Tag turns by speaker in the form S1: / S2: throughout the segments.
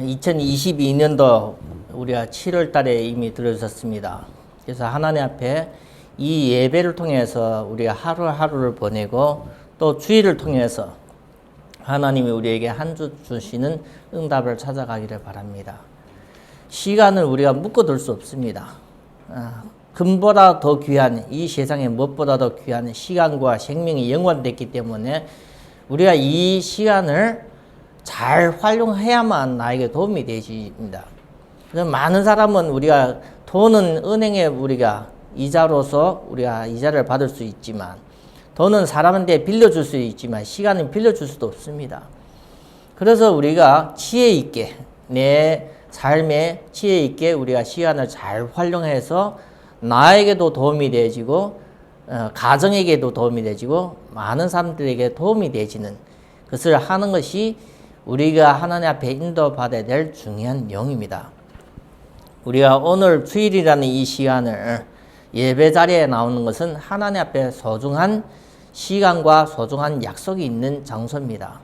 S1: 2022년도 우리가 7월 달에 이미 들어주셨습니다. 그래서 하나님 앞에 이 예배를 통해서 우리가 하루하루를 보내고 또 주일을 통해서 하나님이 우리에게 한 주 주시는 응답을 찾아가기를 바랍니다. 시간을 우리가 묶어둘 수 없습니다. 아, 금보다 더 귀한 이 세상에 무엇보다 더 귀한 시간과 생명이 연관됐기 때문에 우리가 이 시간을 잘 활용해야만 나에게 도움이 되십니다. 많은 사람은 우리가 돈은 은행에 우리가 이자로서 우리가 이자를 받을 수 있지만 돈은 사람한테 빌려줄 수 있지만 시간은 빌려줄 수도 없습니다. 그래서 우리가 지혜 있게 내 삶에 지혜 있게 우리가 시간을 잘 활용해서 나에게도 도움이 되지고 어, 가정에게도 도움이 되지고 많은 사람들에게 도움이 되지는 것을 하는 것이 우리가 하나님 앞에 인도받아야 될 중요한 영입니다. 우리가 오늘 주일이라는 이 시간을 예배 자리에 나오는 것은 하나님 앞에 소중한 시간과 소중한 약속이 있는 장소입니다.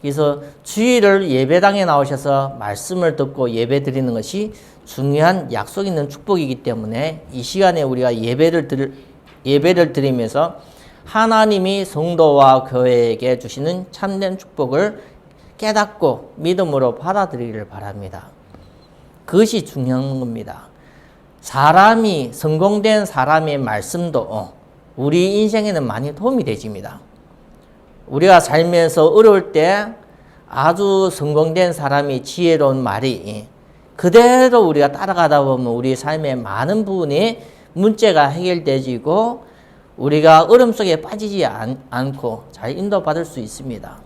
S1: 그래서 주일을 예배당에 나오셔서 말씀을 듣고 예배 드리는 것이 중요한 약속 있는 축복이기 때문에 이 시간에 우리가 예배를 들 예배를 드리면서 하나님이 성도와 교회에게 주시는 참된 축복을 깨닫고 믿음으로 받아들이기를 바랍니다. 그것이 중요한 겁니다. 사람이, 성공된 사람의 말씀도 우리 인생에는 많이 도움이 되집니다. 우리가 살면서 어려울 때 아주 성공된 사람이 지혜로운 말이 그대로 우리가 따라가다 보면 우리 삶의 많은 부분이 문제가 해결되지고 우리가 얼음 속에 빠지지 않, 않고 잘 인도받을 수 있습니다.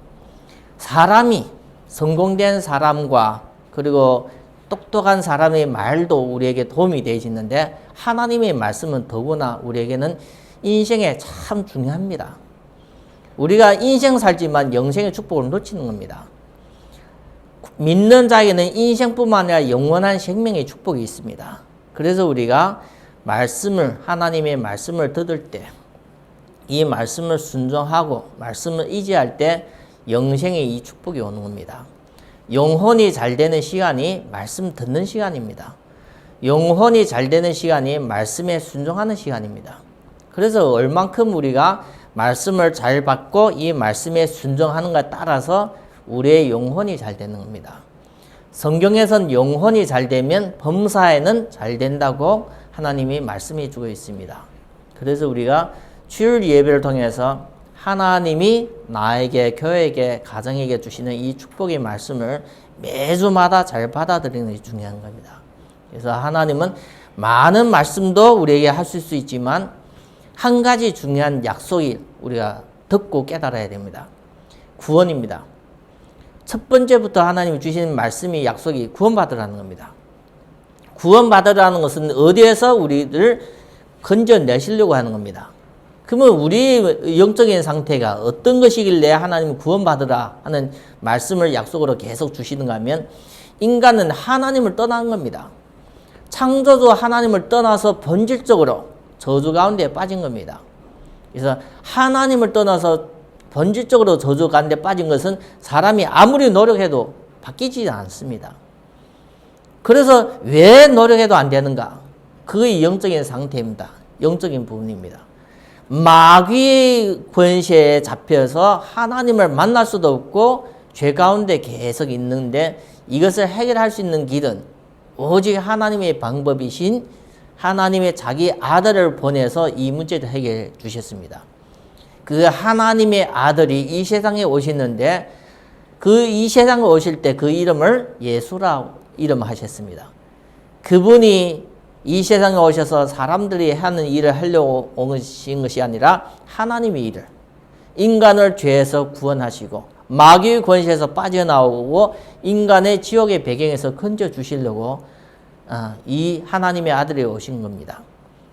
S1: 사람이 성공된 사람과 그리고 똑똑한 사람의 말도 우리에게 도움이 되어지는데 하나님의 말씀은 더구나 우리에게는 인생에 참 중요합니다. 우리가 인생 살지만 영생의 축복을 놓치는 겁니다. 믿는 자에게는 인생뿐만 아니라 영원한 생명의 축복이 있습니다. 그래서 우리가 말씀을 하나님의 말씀을 들을 때 이 말씀을 순종하고 말씀을 의지할 때 영생의 이 축복이 오는 겁니다. 영혼이 잘 되는 시간이 말씀 듣는 시간입니다. 영혼이 잘 되는 시간이 말씀에 순종하는 시간입니다. 그래서 얼만큼 우리가 말씀을 잘 받고 이 말씀에 순종하는가 따라서 우리의 영혼이 잘 되는 겁니다. 성경에선 영혼이 잘 되면 범사에는 잘 된다고 하나님이 말씀해 주고 있습니다. 그래서 우리가 주일 예배를 통해서 하나님이 나에게, 교회에게, 가정에게 주시는 이 축복의 말씀을 매주마다 잘 받아들이는 게 중요한 겁니다. 그래서 하나님은 많은 말씀도 우리에게 하실 수 있지만 한 가지 중요한 약속이 우리가 듣고 깨달아야 됩니다. 구원입니다. 첫 번째부터 하나님이 주신 말씀이 약속이 구원받으라는 겁니다. 구원받으라는 것은 어디에서 우리를 건져내시려고 하는 겁니다. 그러면 우리 영적인 상태가 어떤 것이길래 하나님 구원받으라 하는 말씀을 약속으로 계속 주시는가 하면 인간은 하나님을 떠난 겁니다. 창조주 하나님을 떠나서 본질적으로 저주 가운데 빠진 겁니다. 그래서 하나님을 떠나서 본질적으로 저주 가운데 빠진 것은 사람이 아무리 노력해도 바뀌지 않습니다. 그래서 왜 노력해도 안 되는가? 그의 영적인 상태입니다. 영적인 부분입니다. 마귀 권세에 잡혀서 하나님을 만날 수도 없고 죄 가운데 계속 있는데 이것을 해결할 수 있는 길은 오직 하나님의 방법이신 하나님의 자기 아들을 보내서 이 문제도 해결해 주셨습니다. 그 하나님의 아들이 이 세상에 오셨는데그 이 세상에 오실 때 그 이름을 예수라 이름하셨습니다. 그분이 이 세상에 오셔서 사람들이 하는 일을 하려고 오신 것이 아니라 하나님의 일을 인간을 죄에서 구원하시고 마귀의 권세에서 빠져나오고 인간의 지옥의 배경에서 건져 주시려고 아, 이 하나님의 아들이 오신 겁니다.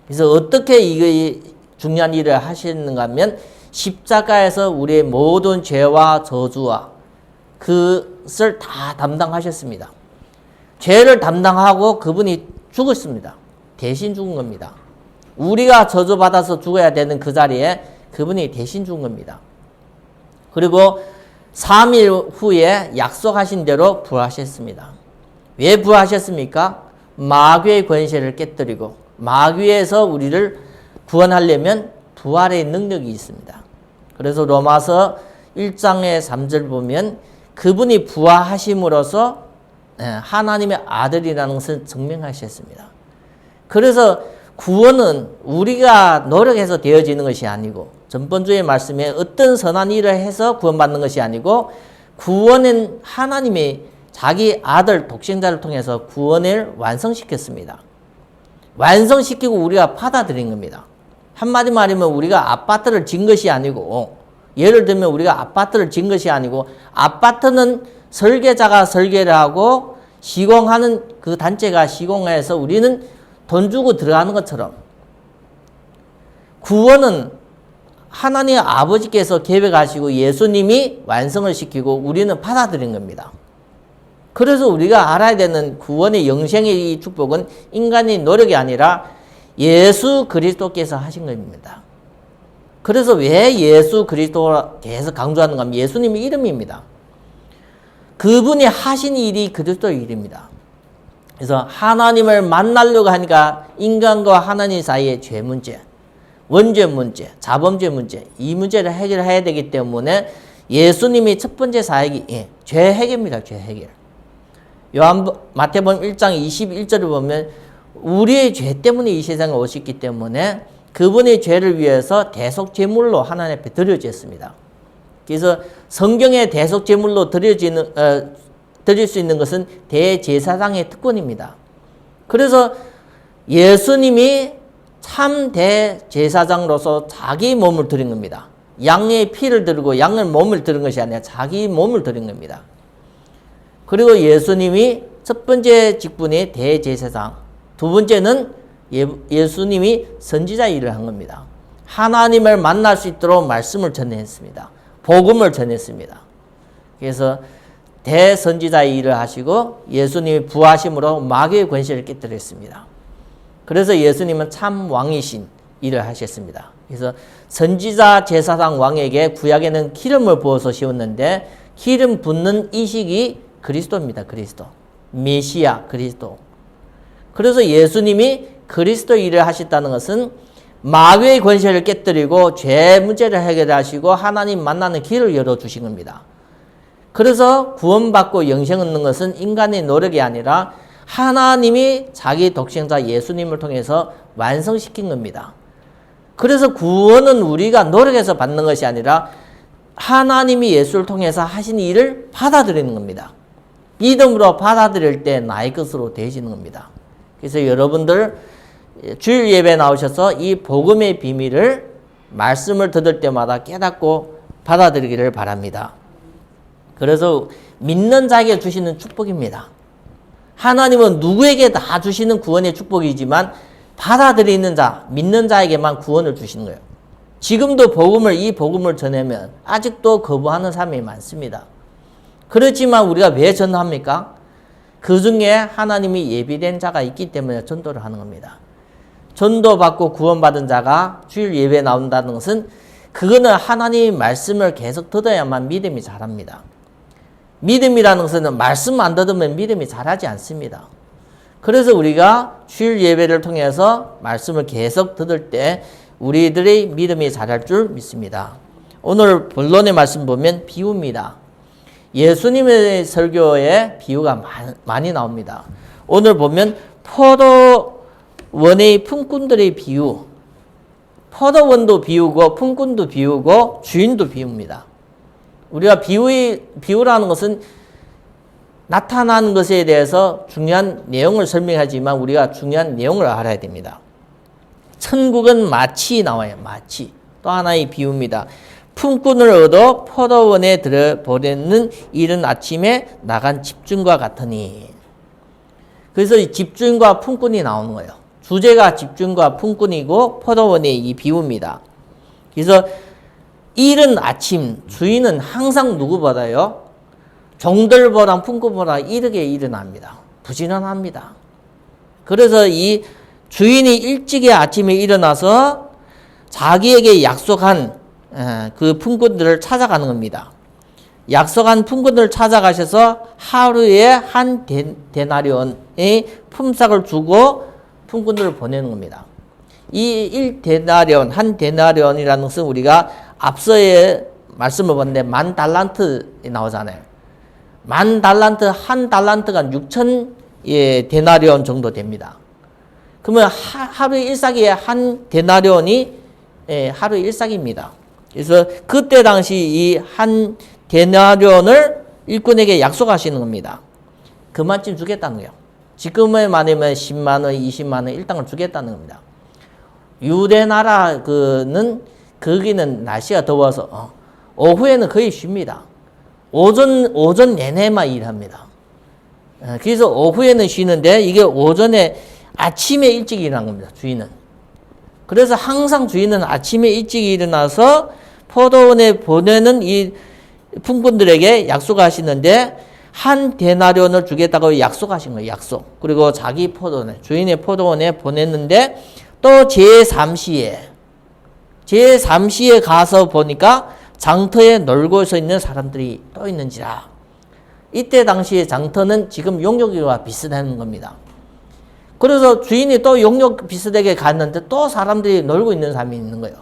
S1: 그래서 어떻게 이 중요한 일을 하시는가 하면 십자가에서 우리의 모든 죄와 저주와 그것을 다 담당하셨습니다. 죄를 담당하고 그분이 죽었습니다. 대신 죽은 겁니다. 우리가 저주받아서 죽어야 되는 그 자리에 그분이 대신 죽은 겁니다. 그리고 3일 후에 약속하신 대로 부하셨습니다. 왜 부하셨습니까? 마귀의 권세를 깨뜨리고 마귀에서 우리를 구원하려면 부활의 능력이 있습니다. 그래서 로마서 1장의 3절 보면 그분이 부하하심으로써 예, 하나님의 아들이라는 것을 증명하셨습니다. 그래서 구원은 우리가 노력해서 되어지는 것이 아니고 전번주의 말씀에 어떤 선한 일을 해서 구원받는 것이 아니고 구원은 하나님이 자기 아들 독생자를 통해서 구원을 완성시켰습니다. 완성시키고 우리가 받아들인 겁니다. 한마디 말이면 우리가 아파트를 진 것이 아니고 예를 들면 우리가 아파트를 진 것이 아니고 아파트는 설계자가 설계를 하고 시공하는 그 단체가 시공해서 우리는 돈 주고 들어가는 것처럼 구원은 하나님 아버지께서 계획하시고 예수님이 완성을 시키고 우리는 받아들인 겁니다. 그래서 우리가 알아야 되는 구원의 영생의 이 축복은 인간의 노력이 아니라 예수 그리스도께서 하신 겁니다. 그래서 왜 예수 그리스도라 계속 강조하는가 하면 예수님의 이름입니다. 그분이 하신 일이 그리스도 일입니다. 그래서 하나님을 만나려고 하니까 인간과 하나님 사이의 죄 문제, 원죄 문제, 자범죄 문제 이 문제를 해결해야 되기 때문에 예수님이 첫 번째 사역이 예, 죄 해결입니다. 죄 해결. 요한 마태복음 1장 21절을 보면 우리의 죄 때문에 이 세상에 오셨기 때문에 그분의 죄를 위해서 대속 제물로 하나님 앞에 드려졌습니다. 그래서 성경의 대속 제물로 드려지는 어, 드릴 수 있는 것은 대제사장의 특권입니다. 그래서 예수님이 참 대제사장으로서 자기 몸을 드린 겁니다. 양의 피를 들고 양의 몸을 드린 것이 아니라 자기 몸을 드린 겁니다. 그리고 예수님이 첫 번째 직분이 대제사장, 두 번째는 예, 수님이 선지자 일을 한 겁니다. 하나님을 만날 수 있도록 말씀을 전했습니다. 복음을 전했습니다. 그래서 대선지자의 일을 하시고 예수님이 부하심으로 마귀의 권세를 깨뜨렸습니다. 그래서 예수님은 참 왕이신 일을 하셨습니다. 그래서 선지자 제사장 왕에게 구약에는 기름을 부어서 씌웠는데 기름 붓는 이식이 그리스도입니다. 그리스도. 메시아 그리스도. 그래서 예수님이 그리스도 일을 하셨다는 것은 마귀의 권세를 깨뜨리고 죄 문제를 해결하시고 하나님 만나는 길을 열어주신 겁니다. 그래서 구원받고 영생 얻는 것은 인간의 노력이 아니라 하나님이 자기 독생자 예수님을 통해서 완성시킨 겁니다. 그래서 구원은 우리가 노력해서 받는 것이 아니라 하나님이 예수를 통해서 하신 일을 받아들이는 겁니다. 믿음으로 받아들일 때 나의 것으로 되시는 겁니다. 그래서 여러분들 예, 주일 예배 나오셔서 이 복음의 비밀을 말씀을 들을 때마다 깨닫고 받아들이기를 바랍니다. 그래서 믿는 자에게 주시는 축복입니다. 하나님은 누구에게 다 주시는 구원의 축복이지만 받아들이는 자, 믿는 자에게만 구원을 주시는 거예요. 지금도 복음을 이 복음을 전하면 아직도 거부하는 사람이 많습니다. 그렇지만 우리가 왜 전합니까? 그 중에 하나님이 예비된 자가 있기 때문에 전도를 하는 겁니다. 전도받고 구원받은 자가 주일 예배에 나온다는 것은 그거는 하나님의 말씀을 계속 듣어야만 믿음이 자랍니다. 믿음이라는 것은 말씀 안 듣으면 믿음이 자라지 않습니다. 그래서 우리가 주일 예배를 통해서 말씀을 계속 듣을때 우리들의 믿음이 자랄 줄 믿습니다. 오늘 본론의 말씀 보면 비유입니다. 예수님의 설교에 비유가 많이 나옵니다. 오늘 보면 포도 원의 품꾼들의 비유, 퍼더원도 비우고 품꾼도 비우고 주인도 비웁니다. 우리가 비유의, 비유라는 것은 나타나 것에 대해서 중요한 내용을 설명하지만 우리가 중요한 내용을 알아야 됩니다. 천국은 마치 나와요. 마치. 또 하나의 비유입니다. 품꾼을 얻어 포도원에 들어버리는 이른 아침에 나간 집중과 같으니. 그래서 이 집중과 품꾼이 나오는 거예요. 주제가 집중과 품꾼이고 포도원의 이 비유입니다. 그래서 일은 아침, 주인은 항상 누구보다요? 정들보랑 품꾼보다 이르게 일어납니다. 부지런합니다. 그래서 이 주인이 일찍이 아침에 일어나서 자기에게 약속한 그 품꾼들을 찾아가는 겁니다. 약속한 품꾼들을 찾아가셔서 하루에 한 데, 나리온의 품삯을 주고 품꾼을 보내는 겁니다. 이 1데나리온, 한 데나리온이라는 것은 우리가 앞서의 말씀을 봤는데 만 달란트 나오잖아요. 만 달란트, 한 달란트가 6천 예, 데나리온 정도 됩니다. 그러면 하, 루 일사기에 한 데나리온이 예, 하루 일사기입니다. 그래서 그때 당시 이한 데나리온을 일꾼에게 약속하시는 겁니다. 그만쯤 주겠다는 거예요. 지금의 말이면 10만 원, 20만 원 일당을 주겠다는 겁니다. 유대 나라 는 거기는 날씨가 더워서 어, 오후에는 거의 쉽니다. 오전 오전 내내만 일합니다. 어, 그래서 오후에는 쉬는데 이게 오전에 아침에 일찍 일어난 겁니다. 주인은. 그래서 항상 주인은 아침에 일찍 일어나서 포도원에 보내는 이 품꾼들에게 약속하시는데 한대나리온을 주겠다고 약속하신 거예요. 약속. 그리고 자기 포도원에 주인의 포도원에 보냈는데 또 제3시에 제3시에 가서 보니까 장터에 놀고서 있는 사람들이 떠 있는지라. 이때 당시에 장터는 지금 용역이와 비슷한 겁니다. 그래서 주인이 또 용역 비슷하게 갔는데 또 사람들이 놀고 있는 사람이 있는 거예요.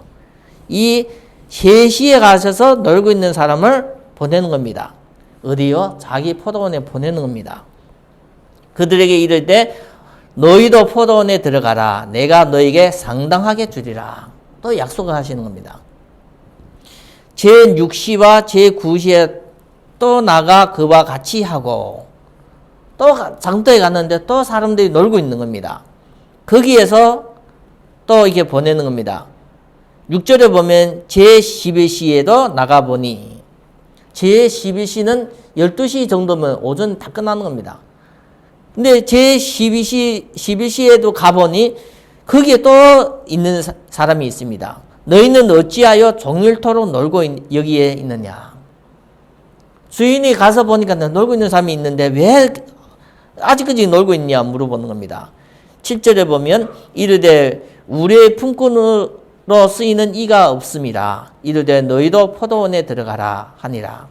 S1: 이 3시에 가셔서 놀고 있는 사람을 보내는 겁니다. 어디요? 자기 포도원에 보내는 겁니다. 그들에게 이를 때 너희도 포도원에 들어가라. 내가 너에게 상당하게 주리라. 또 약속을 하시는 겁니다. 제6시와 제9시에 또 나가 그와 같이 하고 또 장터에 갔는데 또 사람들이 놀고 있는 겁니다. 거기에서 또 이게 보내는 겁니다. 6절에 보면 제11시에도 나가보니 제12시는 12시 정도면 오전 다 끝나는 겁니다. 근데 제12시, 1 2시에도 가보니 거기에 또 있는 사, 사람이 있습니다. 너희는 어찌하여 종일토록 놀고 있, 여기에 있느냐. 주인이 가서 보니까 놀고 있는 사람이 있는데 왜 아직까지 놀고 있냐 물어보는 겁니다. 7절에 보면 이르되 우리의 품꾼을 너 쓰이는 이가 없습니다. 이르되 너희도 포도원에 들어가라 하니라.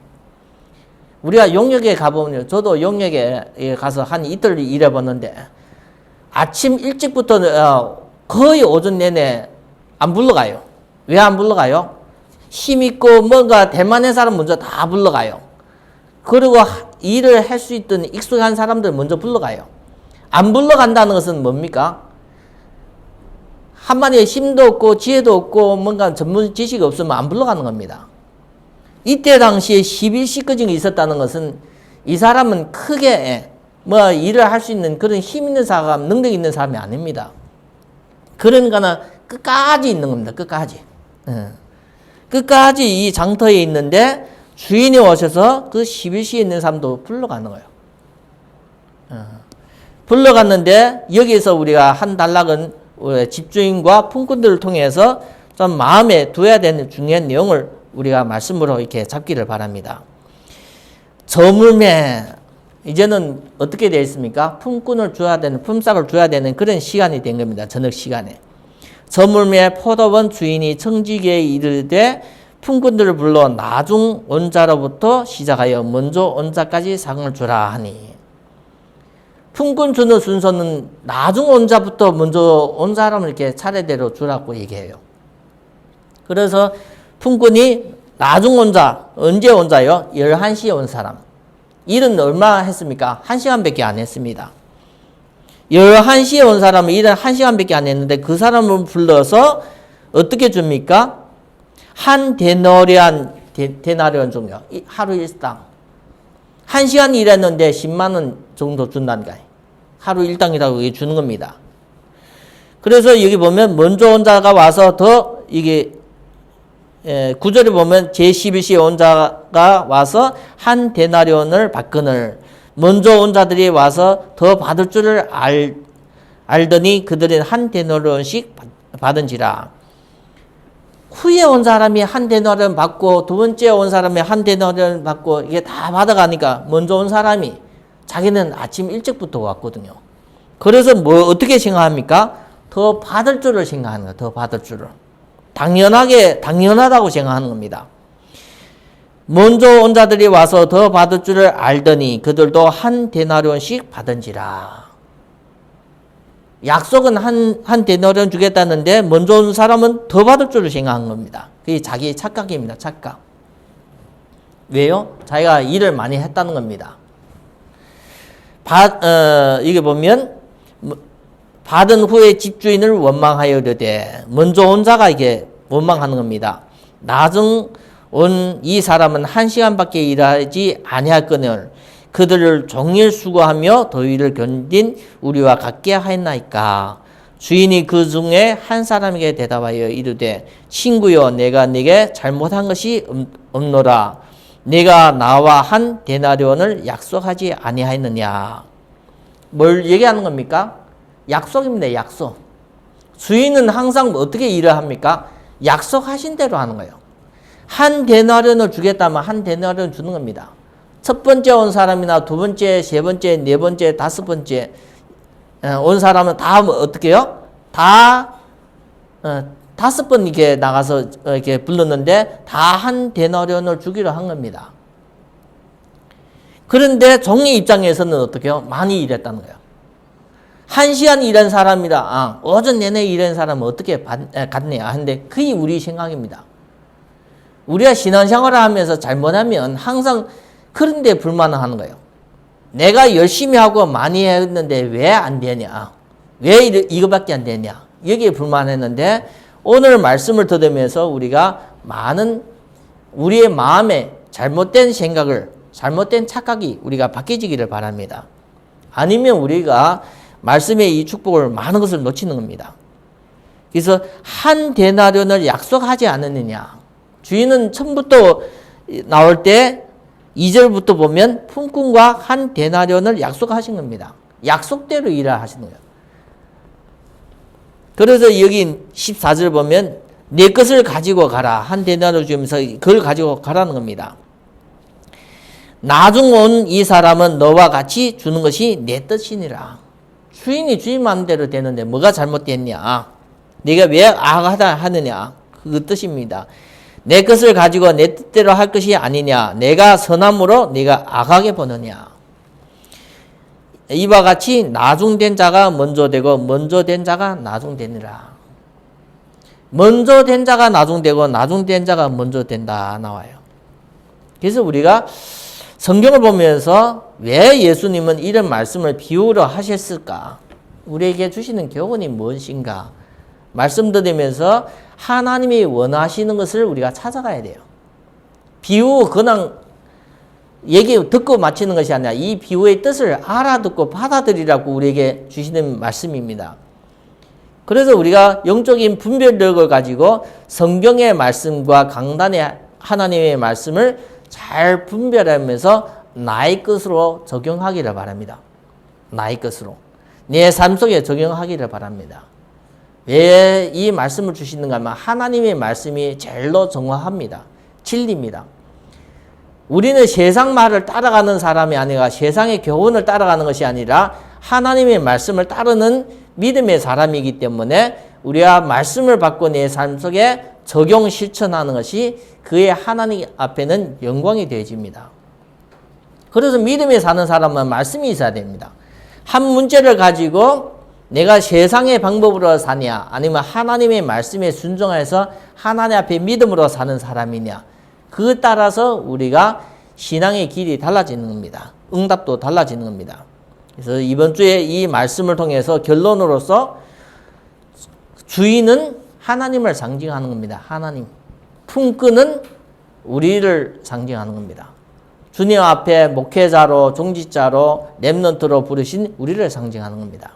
S1: 우리가 용역에 가보면 저도 용역에 가서 한 이틀 일해봤는데 아침 일찍부터 어, 거의 오전 내내 안 불러가요. 왜 안 불러가요? 힘 있고 뭔가 대만의 사람 먼저 다 불러가요. 그리고 일을 할 수 있던 익숙한 사람들 먼저 불러가요. 안 불러간다는 것은 뭡니까? 한마디에 힘도 없고 지혜도 없고 뭔가 전문 지식이 없으면 안 불러가는 겁니다. 이때 당시에 11시끄증이 있었다는 것은 이 사람은 크게 예, 뭐 일을 할 수 있는 그런 힘 있는 사람, 능력 있는 사람이 아닙니다. 그러니까 끝까지 있는 겁니다. 끝까지. 예. 끝까지 이 장터에 있는데 주인이 오셔서 그 11시에 있는 사람도 불러가는 거예요. 예. 불러갔는데 여기에서 우리가 한 단락은 집주인과 품꾼들을 통해서 좀 마음에 두어야 되는 중요한 내용을 우리가 말씀으로 이렇게 잡기를 바랍니다. 저물매 이제는 어떻게 되어 있습니까? 품꾼을 줘야 되는 품삯을 줘야 되는 그런 시간이 된 겁니다. 저녁 시간에 저물매 포도원 주인이 청지기에 이르되 품꾼들을 불러 나중 원자로부터 시작하여 먼저 원자까지 상을 주라 하니 품꾼 주는 순서는 나중 온 자부터 먼저 온 사람을 이렇게 차례대로 주라고 얘기해요. 그래서 품꾼이 나중 온 자, 언제 온 자요? 11시에 온 사람. 일은 얼마 했습니까? 1시간밖에 안 했습니다. 11시에 온 사람은 일은 1시간밖에 안 했는데 그 사람을 불러서 어떻게 줍니까? 한 데너리안, 데, 나리안 종요. 하루 일당. 1시간 일했는데 10만원 정도 준다는 거예요. 하루 일당이라고 주는 겁니다. 그래서 여기 보면 먼저 온 자가 와서 더 이게 예, 구절에 보면 제11시에 온 자가 와서 한 데나리온을 받거늘 먼저 온 자들이 와서 더 받을 줄을 알, 알더니 그들은 한 데나리온씩 받은지라 후에 온 사람이 한 데나리온 받고 두 번째 온 사람이 한 데나리온 받고 이게 다 받아가니까 먼저 온 사람이 자기는 아침 일찍부터 왔거든요. 그래서 뭐 어떻게 생각합니까? 더 받을 줄을 생각하는 거더 받을 줄을. 당연하게 당연하다고 생각하는 겁니다. 먼저 온 자들이 와서 더 받을 줄을 알더니 그들도 한대나리온씩 받은지라. 약속은 한, 한 데나리온 주겠다는데 먼저 온 사람은 더 받을 줄을 생각한 겁니다. 그게 자기의 착각입니다. 착각. 왜요? 자기가 일을 많이 했다는 겁니다. 받, 어, 이게 보면 뭐 받은 후에 집주인을 원망하여되되 먼저 온 자가 이게 원망하는 겁니다. 나중 온 이 사람은 한 시간밖에 일하지 아니할거늘 그들을 종일 수고하며 더위를 견딘 우리와 같게 하였나이까. 주인이 그 중에 한 사람에게 대답하여 이르되 친구여 내가 네게 잘못한 것이 없노라 네가 나와 한대나리온을 약속하지 아니하였느냐. 뭘 얘기하는 겁니까? 약속입니다. 약속. 주인은 항상 뭐 어떻게 일을 합니까? 약속하신 대로 하는 거예요. 한 데나리온을 주겠다면 한 데나리온 주는 겁니다. 첫 번째 온 사람이나 두 번째, 세 번째, 네 번째, 다섯 번째 어, 온 사람은 다 뭐 어떻게 해요? 다 어, 다섯 번 이렇게 나가서 어, 이렇게 불렀는데 다 한 대나리온을 주기로 한 겁니다. 그런데 종의 입장에서는 어떻게 요 많이 일했다는 거예요. 한 시간 일한 사람이라, 아, 오전 내내 일한 사람은 어떻게 갔냐 하데 그게 우리 생각입니다. 우리가 신앙생활을 하면서 잘못하면 항상 그런데 불만을 하는 거예요. 내가 열심히 하고 많이 했는데 왜 안 되냐? 왜 이거밖에 안 되냐? 여기에 불만했는데 오늘 말씀을 들으면서 우리가 많은 우리의 마음에 잘못된 생각을 잘못된 착각이 우리가 바뀌지기를 바랍니다. 아니면 우리가 말씀의 이 축복을 많은 것을 놓치는 겁니다. 그래서 한 대나련을 약속하지 않느냐. 주인은 처음부터 나올 때 2절부터 보면 품꾼과 한 대나련을 약속하신 겁니다. 약속대로 일을 하시는 거예요. 그래서 여기 14절 보면 내 것을 가지고 가라 한 대나를 주면서 그걸 가지고 가라는 겁니다. 나중 온 이 사람은 너와 같이 주는 것이 내 뜻이니라. 주인이 주인 마음대로 되는데 뭐가 잘못됐냐? 네가 왜아가다 하느냐? 그 뜻입니다. 내 것을 가지고 내 뜻대로 할 것이 아니냐? 내가 선함으로 네가 아가게 보느냐? 이와 같이 나중된 자가 먼저 되고 먼저 된 자가 나중되니라. 먼저 된 자가 나중되고 나중된 자가 먼저 된다 나와요. 그래서 우리가 성경을 보면서 왜 예수님은 이런 말씀을 비유로 하셨을까? 우리에게 주시는 교훈이 무엇인가? 말씀 들으면서 하나님이 원하시는 것을 우리가 찾아가야 돼요. 비유 그냥 얘기 듣고 마치는 것이 아니라 이 비유의 뜻을 알아듣고 받아들이라고 우리에게 주시는 말씀입니다. 그래서 우리가 영적인 분별력을 가지고 성경의 말씀과 강단의 하나님의 말씀을 잘 분별하면서 나의 것으로 적용하기를 바랍니다. 나의 것으로. 내 삶 속에 적용하기를 바랍니다. 왜 이 말씀을 주시는가 하면 하나님의 말씀이 제일로 정확합니다. 진리입니다. 우리는 세상 말을 따라가는 사람이 아니라 세상의 교훈을 따라가는 것이 아니라 하나님의 말씀을 따르는 믿음의 사람이기 때문에 우리가 말씀을 받고 내 삶 속에 적용 실천하는 것이 그의 하나님 앞에는 영광이 되어집니다. 그래서 믿음에 사는 사람은 말씀이 있어야 됩니다. 한 문제를 가지고 내가 세상의 방법으로 사냐 아니면 하나님의 말씀에 순종해서 하나님 앞에 믿음으로 사는 사람이냐 그에 따라서 우리가 신앙의 길이 달라지는 겁니다. 응답도 달라지는 겁니다. 그래서 이번 주에 이 말씀을 통해서 결론으로서 주인은 하나님을 상징하는 겁니다. 하나님. 품꾼은 우리를 상징하는 겁니다. 주님 앞에 목회자로, 종지자로, 랩런트로 부르신 우리를 상징하는 겁니다.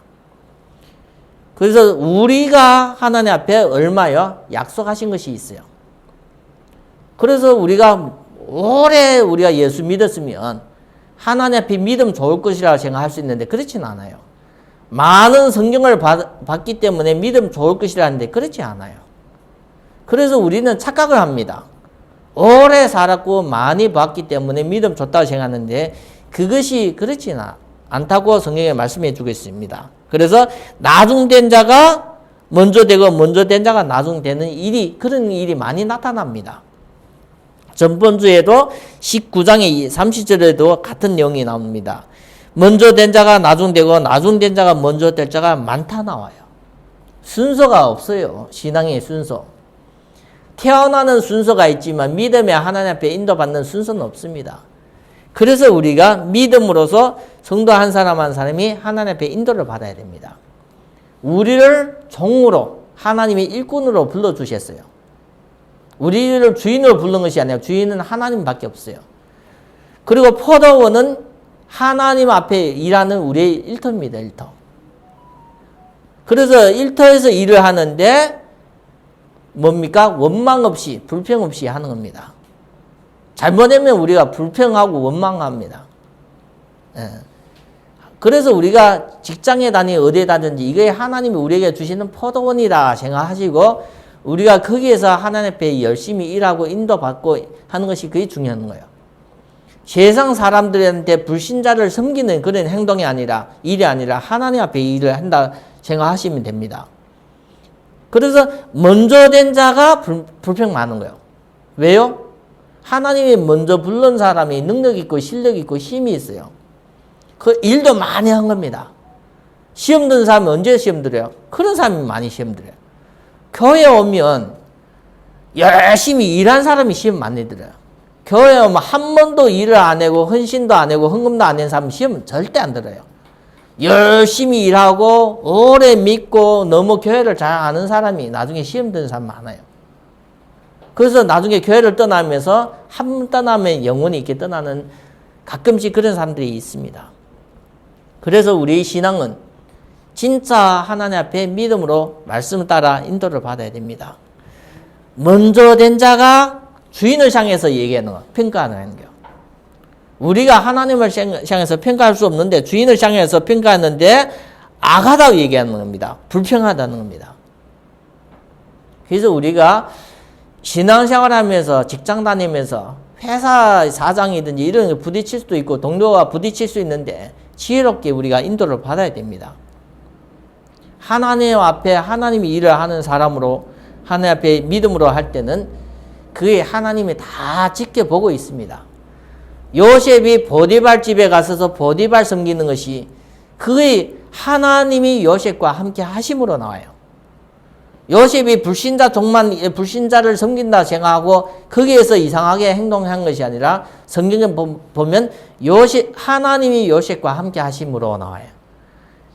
S1: 그래서 우리가 하나님 앞에 얼마요? 약속하신 것이 있어요. 그래서 우리가 오래 우리가 예수 믿었으면 하나님 앞에 믿음 좋을 것이라 생각할 수 있는데 그렇진 않아요. 많은 성경을 받, 기 때문에 믿음 좋을 것이라는데 그렇지 않아요. 그래서 우리는 착각을 합니다. 오래 살았고 많이 봤기 때문에 믿음 좋다고 생각하는데 그것이 그렇지 않다고 성경에 말씀해 주고 있습니다. 그래서 나중된 자가 먼저 되고 먼저 된 자가 나중되는 일이 그런 일이 많이 나타납니다. 전번주에도 19장의 30절에도 같은 내용이 나옵니다. 먼저 된 자가 나중되고 나중된 자가 먼저 될 자가 많다 나와요. 순서가 없어요. 신앙의 순서. 태어나는 순서가 있지만 믿음에 하나님 앞에 인도받는 순서는 없습니다. 그래서 우리가 믿음으로서 성도 한 사람 한 사람이 하나님 앞에 인도를 받아야 됩니다. 우리를 종으로 하나님의 일꾼으로 불러주셨어요. 우리를 주인으로 부른 것이 아니라 주인은 하나님밖에 없어요. 그리고 포도원은 하나님 앞에 일하는 우리의 일터입니다. 일터. 그래서 일터에서 일을 하는데 뭡니까? 원망 없이 불평 없이 하는 겁니다. 잘못하면 우리가 불평하고 원망합니다. 예. 그래서 우리가 직장에 다니 어디에 다든지 이게 하나님이 우리에게 주시는 포도원이다 생각하시고 우리가 거기에서 하나님 앞에 열심히 일하고 인도받고 하는 것이 그게 중요한 거예요. 세상 사람들한테 불신자를 섬기는 그런 행동이 아니라 일이 아니라 하나님 앞에 일을 한다 생각하시면 됩니다. 그래서 먼저 된 자가 불, 불평 많은 거예요. 왜요? 하나님이 먼저 불른 사람이 능력 있고 실력 있고 힘이 있어요. 그 일도 많이 한 겁니다. 시험 든 사람이 언제 시험 들어요? 그런 사람이 많이 시험 들어요. 교회 오면 열심히 일한 사람이 시험 많이 들어요. 교회 오면 한 번도 일을 안 하고 헌신도 안 하고 헌금도 안낸 사람 시험 절대 안 들어요. 열심히 일하고 오래 믿고 너무 교회를 잘 아는 사람이 나중에 시험 드는 사람 많아요. 그래서 나중에 교회를 떠나면서 한 번 떠나면 영원히 이렇게 떠나는 가끔씩 그런 사람들이 있습니다. 그래서 우리의 신앙은 진짜 하나님 앞에 믿음으로 말씀을 따라 인도를 받아야 됩니다. 먼저 된 자가 주인을 향해서 얘기하는 거, 평가하는 거. 우리가 하나님을 향해서 평가할 수 없는데 주인을 향해서 평가하는데 악하다고 얘기하는 겁니다. 불평하다는 겁니다. 그래서 우리가 신앙생활 하면서 직장 다니면서 회사 사장이든지 이런 부딪힐 수도 있고 동료와 부딪힐 수 있는데 지혜롭게 우리가 인도를 받아야 됩니다. 하나님 앞에 하나님이 일을 하는 사람으로 하나님 앞에 믿음으로 할 때는 그의 하나님이 다 지켜보고 있습니다. 요셉이 보디발 집에 가서서 보디발 섬기는 것이 그의 하나님이 요셉과 함께 하심으로 나와요. 요셉이 불신자 동만 불신자를 섬긴다 생각하고 거기에서 이상하게 행동한 것이 아니라 성경에 보면 요셉 하나님이 요셉과 함께 하심으로 나와요.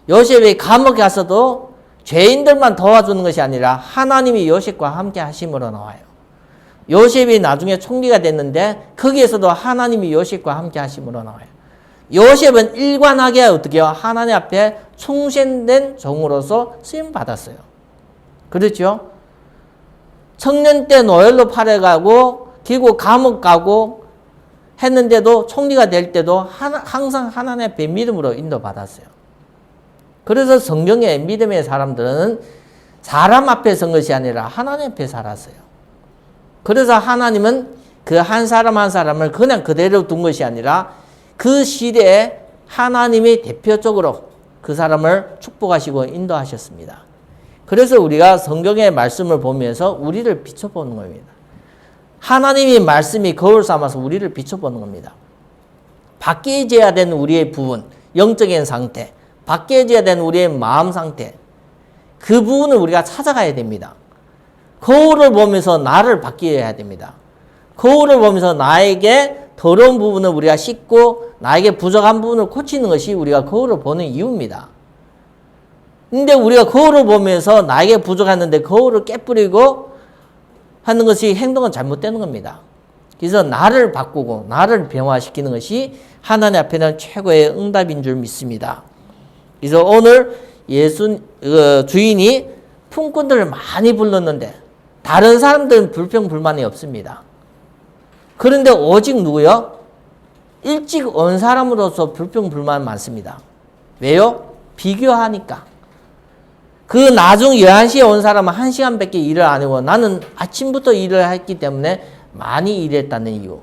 S1: 요셉이 감옥에 가서도 죄인들만 도와주는 것이 아니라 하나님이 요셉과 함께 하심으로 나와요. 요셉이 나중에 총리가 됐는데 거기에서도 하나님이 요셉과 함께 하심으로 나와요. 요셉은 일관하게 어떻게 하나님 앞에 충신된 종으로서 쓰임 받았어요. 그렇죠? 청년 때 노예로 팔아가고 결국 감옥 가고 했는데도 총리가 될 때도 항상 하나님의 믿음으로 인도받았어요. 그래서 성경의 믿음의 사람들은 사람 앞에 선 것이 아니라 하나님 앞에 살았어요. 그래서 하나님은 그 한 사람 한 사람을 그냥 그대로 둔 것이 아니라 그 시대에 하나님이 대표적으로 그 사람을 축복하시고 인도하셨습니다. 그래서 우리가 성경의 말씀을 보면서 우리를 비춰보는 겁니다. 하나님이 말씀이 거울 삼아서 우리를 비춰보는 겁니다. 바뀌어야 되는 우리의 부분, 영적인 상태, 바뀌어져야 되는 우리의 마음 상태 그 부분을 우리가 찾아가야 됩니다. 거울을 보면서 나를 바뀌어야 됩니다. 거울을 보면서 나에게 더러운 부분을 우리가 씻고 나에게 부족한 부분을 고치는 것이 우리가 거울을 보는 이유입니다. 근데 우리가 거울을 보면서 나에게 부족했는데 거울을 깨뿌리고 하는 것이 행동은 잘못되는 겁니다. 그래서 나를 바꾸고 나를 변화시키는 것이 하나님 앞에는 최고의 응답인 줄 믿습니다. 그래서 오늘 예수 어, 주인이 품꾼들을 많이 불렀는데 다른 사람들은 불평 불만이 없습니다. 그런데 오직 누구요? 일찍 온 사람으로서 불평 불만 많습니다. 왜요? 비교하니까. 그 나중 11시에 온 사람은 1시간밖에 일을 안 하고 나는 아침부터 일을 했기 때문에 많이 일했다는 이유.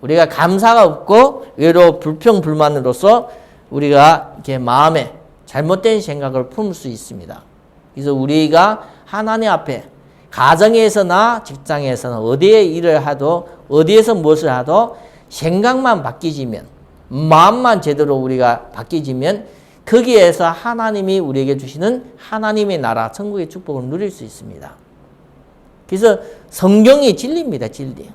S1: 우리가 감사가 없고 외로 불평 불만으로서 우리가 이렇게 마음에 잘못된 생각을 품을 수 있습니다. 그래서 우리가 하나님 앞에 가정에서나 직장에서나 어디에 일을 하도 어디에서 무엇을 하도 생각만 바뀌지면 마음만 제대로 우리가 바뀌지면 거기에서 하나님이 우리에게 주시는 하나님의 나라 천국의 축복을 누릴 수 있습니다. 그래서 성경이 진리입니다. 진리.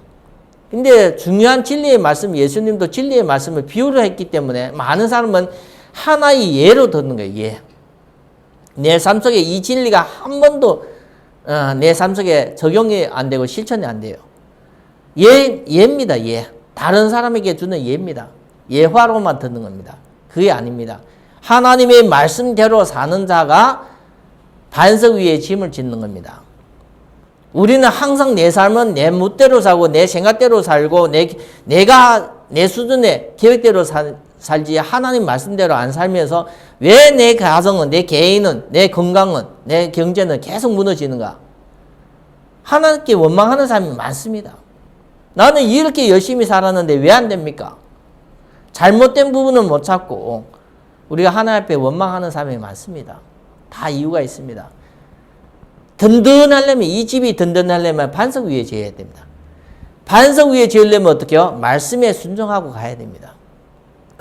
S1: 근데 중요한 진리의 말씀 예수님도 진리의 말씀을 비유를 했기 때문에 많은 사람은 하나의 예로 듣는 거예요. 예. 내 삶 속에 이 진리가 한 번도 어, 내 삶 속에 적용이 안 되고 실천이 안 돼요. 예, 예입니다. 예. 다른 사람에게 주는 예입니다. 예화로만 듣는 겁니다. 그게 아닙니다. 하나님의 말씀대로 사는 자가 반석 위에 짐을 짓는 겁니다. 우리는 항상 내 삶은 내 멋대로 살고 내 생각대로 살고 내, 내가 내 수준의 계획대로 사, 살지 하나님 말씀대로 안 살면서 왜 내 가정은, 내 개인은, 내 건강은, 내 경제는 계속 무너지는가? 하나님께 원망하는 사람이 많습니다. 나는 이렇게 열심히 살았는데 왜 안 됩니까? 잘못된 부분은 못 찾고 우리가 하나님 앞에 원망하는 사람이 많습니다. 다 이유가 있습니다. 든든하려면 이 집이 든든하려면 반석 위에 지어야 됩니다. 반석 위에 지으려면 어떻게요? 말씀에 순종하고 가야 됩니다.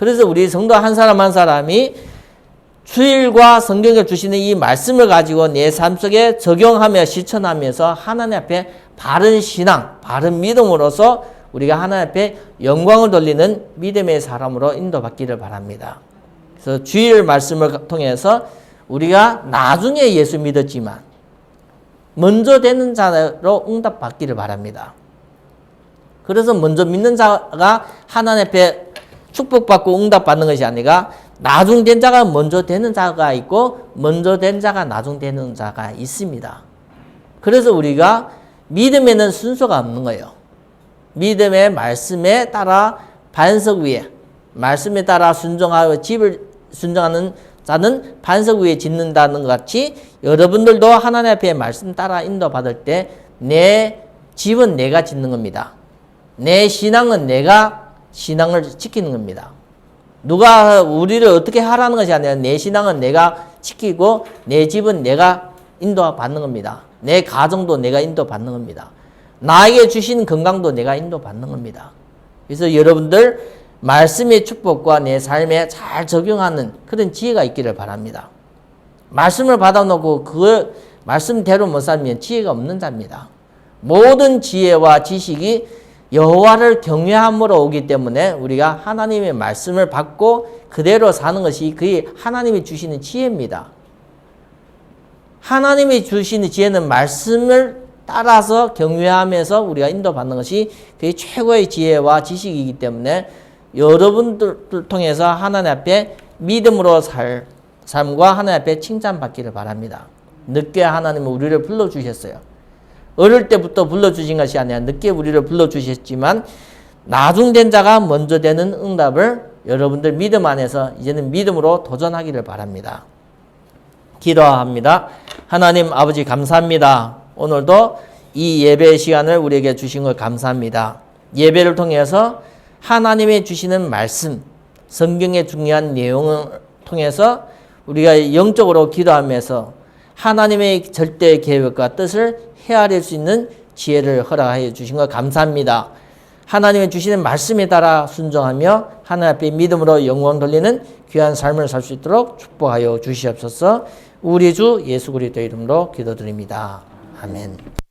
S1: 그래서 우리 성도 한 사람 한 사람이 주일과 성경에 주시는 이 말씀을 가지고 내 삶 속에 적용하며 실천하면서 하나님 앞에 바른 신앙, 바른 믿음으로서 우리가 하나님 앞에 영광을 돌리는 믿음의 사람으로 인도받기를 바랍니다. 그래서 주일 말씀을 통해서 우리가 나중에 예수 믿었지만 먼저 되는 자로 응답받기를 바랍니다. 그래서 먼저 믿는 자가 하나님 앞에 축복받고 응답받는 것이 아니라 나중된 자가 먼저 되는 자가 있고 먼저 된 자가 나중되는 자가 있습니다. 그래서 우리가 믿음에는 순서가 없는 거예요. 믿음의 말씀에 따라 반석 위에 말씀에 따라 순종하여 집을 순종하는 자는 반석 위에 짓는다는 것 같이 여러분들도 하나님 앞에 말씀 따라 인도받을 때 내 집은 내가 짓는 겁니다. 내 신앙은 내가 신앙을 지키는 겁니다. 누가 우리를 어떻게 하라는 것이 아니라 내 신앙은 내가 지키고 내 집은 내가 인도받는 겁니다. 내 가정도 내가 인도받는 겁니다. 나에게 주신 건강도 내가 인도받는 겁니다. 그래서 여러분들 말씀의 축복과 내 삶에 잘 적용하는 그런 지혜가 있기를 바랍니다. 말씀을 받아놓고 그 말씀대로 못 살면 지혜가 없는 자입니다. 모든 지혜와 지식이 여호와를 경외함으로 오기 때문에 우리가 하나님의 말씀을 받고 그대로 사는 것이 그의 하나님이 주시는 지혜입니다. 하나님이 주시는 지혜는 말씀을 따라서 경외하면서 우리가 인도받는 것이 그의 최고의 지혜와 지식이기 때문에 여러분들 통해서 하나님 앞에 믿음으로 살 삶과 하나님 앞에 칭찬받기를 바랍니다. 늦게 하나님은 우리를 불러주셨어요. 어릴 때부터 불러주신 것이 아니라 늦게 우리를 불러주셨지만 나중 된 자가 먼저 되는 응답을 여러분들 믿음 안에서 이제는 믿음으로 도전하기를 바랍니다. 기도합니다. 하나님 아버지 감사합니다. 오늘도 이 예배 시간을 우리에게 주신 걸 감사합니다. 예배를 통해서 하나님의 주시는 말씀, 성경의 중요한 내용을 통해서 우리가 영적으로 기도하면서 하나님의 절대 계획과 뜻을 헤아릴 수 있는 지혜를 허락해 주신 것 감사합니다. 하나님의 주시는 말씀에 따라 순종하며 하나님 앞에 믿음으로 영광 돌리는 귀한 삶을 살 수 있도록 축복하여 주시옵소서. 우리 주 예수 그리스도 이름으로 기도드립니다. 아멘.